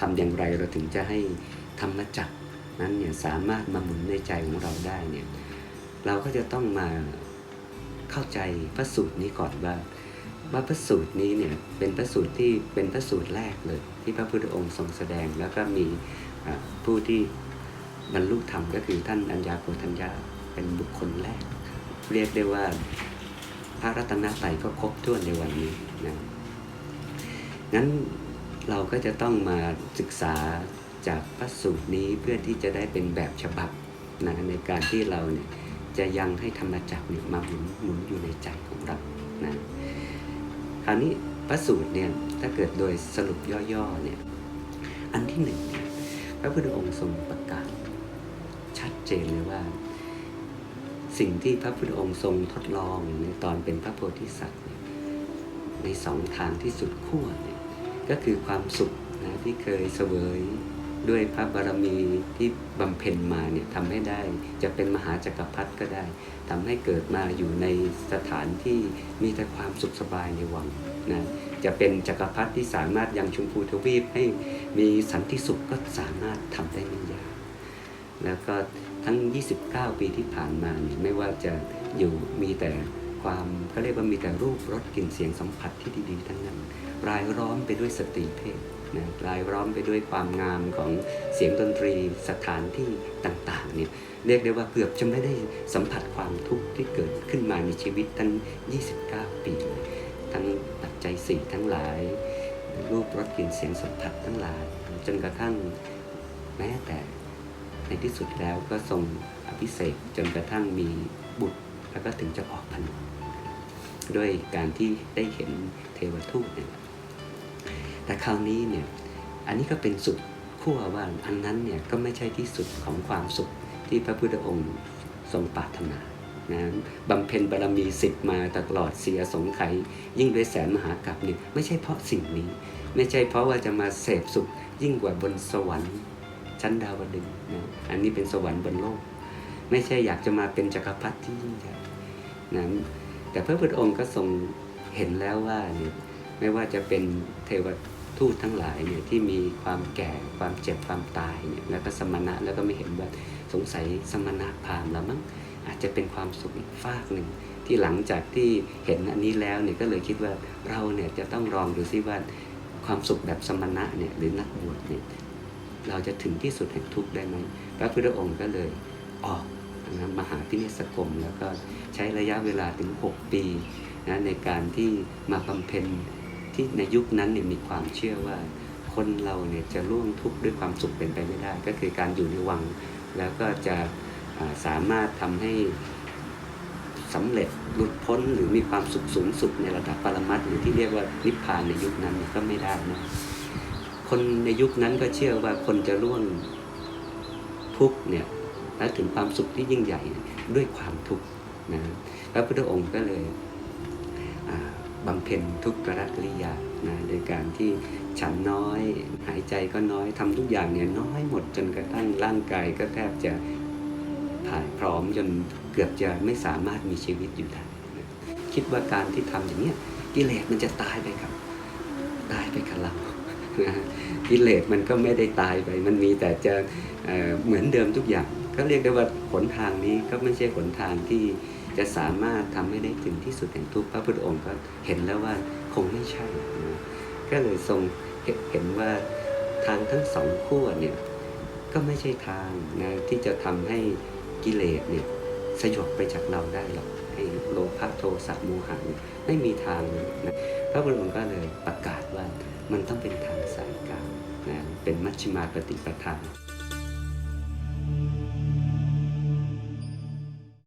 ทำอย่างไรเราถึงจะให้ธรรมจักรนั้นเนี่ยสามารถมาหมุนในใจของเราได้เนี่ยเราก็จะต้องมาเข้าใจพระสูตรนี้ก่อนว่าว่าพระสูตรนี้เนี่ยเป็นพระสูตรที่เป็นพระสูตรแรกเลย ที่พระพุทธองค์ทรงแสดงแล้วก็มีผู้ที่บรรลุธรรมก็คือท่านอัญญาโกทัญญาเป็นบุคคลแรก เรียกได้ว่าพระรัตนตรัยก็ครบถ้วนในวันนี้นะงั้น เราก็จะต้องมาศึกษาจากพระสูตรนี้เพื่อที่จะได้เป็นแบบฉบับนะในการที่เราเนี่ยจะยังให้ธรรมจักรเนี่ยมาหมุนหมุนอยู่ในใจของเรานะคราวนี้พระสูตรเนี่ยถ้าเกิดโดยสรุปย่อๆเนี่ยอันที่หนึ่งพระพุทธองค์ทรงประกาศ ชัดเจนเลยว่า สิ่งที่พระพุทธองค์ทรงทดลองในตอนเป็นพระโพธิสัตว์ในสองทางที่สุดขั้วเนี่ย ก็คือความสุขนะที่เคยเสวยด้วยพระบารมีที่บำเพ็ญมาเนี่ยทำให้ได้ จะเป็นมหาจักรพรรดิก็ได้ทำให้เกิดมาอยู่ในสถานที่มีแต่ความสุขสบายในวังนะจะเป็นจักรพรรดิที่สามารถยังชมพูทวีปให้มีสันติสุขก็สามารถทำได้ไม่ยากแล้วก็ทั้ง 29 ปีที่ผ่านมาเนี่ยไม่ว่าจะอยู่มีแต่ ความเขาเรียกว่ามีแต่รูปรสกลิ่นเสียงสัมผัสที่ดีๆ ทั้งนั้น รายล้อมไปด้วยสตรีเพศนะรายล้อมไปด้วยความงามของเสียงดนตรีสถานที่ต่างๆเนี่ยเรียกได้ว่าเกือบจะไม่ได้สัมผัสความทุกข์ที่เกิดขึ้นมาในชีวิตทั้ง 29 ปี ทั้งปัจจัยสี่ทั้งหลาย รูปรสกลิ่นเสียงสัมผัสทั้งหลาย จนกระทั่งแม้แต่ในที่สุดแล้วก็ทรงอภิเษกจนกระทั่งมีบุตร แล้วก็ถึงจะออกผนวดด้วยการที่ได้เห็นเทวทูตเนี่ยแต่คราวนี้เนี่ยอันนี้ก็เป็นสุดขั้วว่าอันนั้นเนี่ยก็ไม่ใช่ที่สุดของความสุขที่พระพุทธองค์ทรงปรารถนานะบำเพ็ญบารมีสิบมาตลอดเสียสงไขยิ่งด้วยแสนมหากรัปเนี่ยไม่ใช่เพราะสิ่งนี้ ไม่ใช่เพราะว่าจะมาเสพสุขยิ่งกว่าบนสวรรค์ชั้นดาวดึงนะอันนี้เป็นสวรรค์บนโลก ไม่ใช่อยากจะมาเป็นจักรพรรดิที่ยิ่งใหญ่นะแต่พระพุทธองค์ก็ทรงเห็นแล้วว่าเนี่ยไม่ว่าจะเป็นเทวทูตทั้งหลายเนี่ยที่มีความแก่ความเจ็บความตายเนี่ยแล้วก็สมณะแล้วก็ไม่เห็นว่าสงสัยสมณะพาหมแล้วมั้งอาจจะเป็นความสุขอีกฟากหนึ่งที่หลังจากที่เห็นอันนี้แล้วเนี่ยก็เลยคิดว่าเราเนี่ยจะต้องลองดูซิว่าความสุขแบบสมณะเนี่ยหรือนักบวชเนี่ยเราจะถึงที่สุดแห่งทุกข์ได้ไหมพระพุทธองค์ก็เลยออก นะมหาพิเนศกรมแล้วก็ใช้ระยะเวลาถึง 6 ปีนะในการที่มาบำเพ็ญที่ในยุคนั้นเนี่ยมีความเชื่อว่า คนเราเนี่ยจะล่วงทุกข์ด้วยความสุขเป็นไปไม่ได้ ก็คือการอยู่ในวัง แล้วก็จะสามารถทำให้สำเร็จหลุดพ้นหรือมีความสุขสูงสุดในระดับปรมัตถ์หรือที่เรียกว่านิพพานในยุคนั้นก็ไม่ได้นะคนในยุคนั้นก็เชื่อว่าคนจะร่วงทุกข์เนี่ย และถึงความสุขที่ยิ่งใหญ่ด้วยความทุกข์นะพระพุทธองค์ก็เลยบำเพ็ญทุกขกริยานะโดยการที่ฉันน้อยหายใจก็น้อยทำทุกอย่างเนี่ยน้อยหมดจนกระทั่งร่างกายก็แทบจะผ่ายพร้อมจนเกือบจะไม่สามารถมีชีวิตอยู่ได้นะคิดว่าการที่ทำอย่างเนี้ยกิเลสมันจะตายไปครับ ตายไปกับเรากิเลสมันก็ไม่ได้ตายไป มันมีแต่จะเเหมือนเดิมทุกอย่าง ก็เรียกได้ว่าหนทางนี้ก็ไม่ใช่หนทางที่จะสามารถทำให้ได้ถึงที่สุดแห่งทุกพระพุทธองค์ก็เห็นแล้วว่าคงไม่ใช่นะก็เลยทรงเห็นว่าทางทั้งสองขั้วเนี่ยก็ไม่ใช่ทางนะที่จะทำให้กิเลสเนี่ยสยบไปจากเราได้หรอกไอ้โลภะโทสะโมหะเนี่ยไม่มีทางเลยนะพระพุทธองค์ก็เลยประกาศว่ามันต้องเป็นทางสายกลางนะเป็นมัชฌิมาปฏิปทา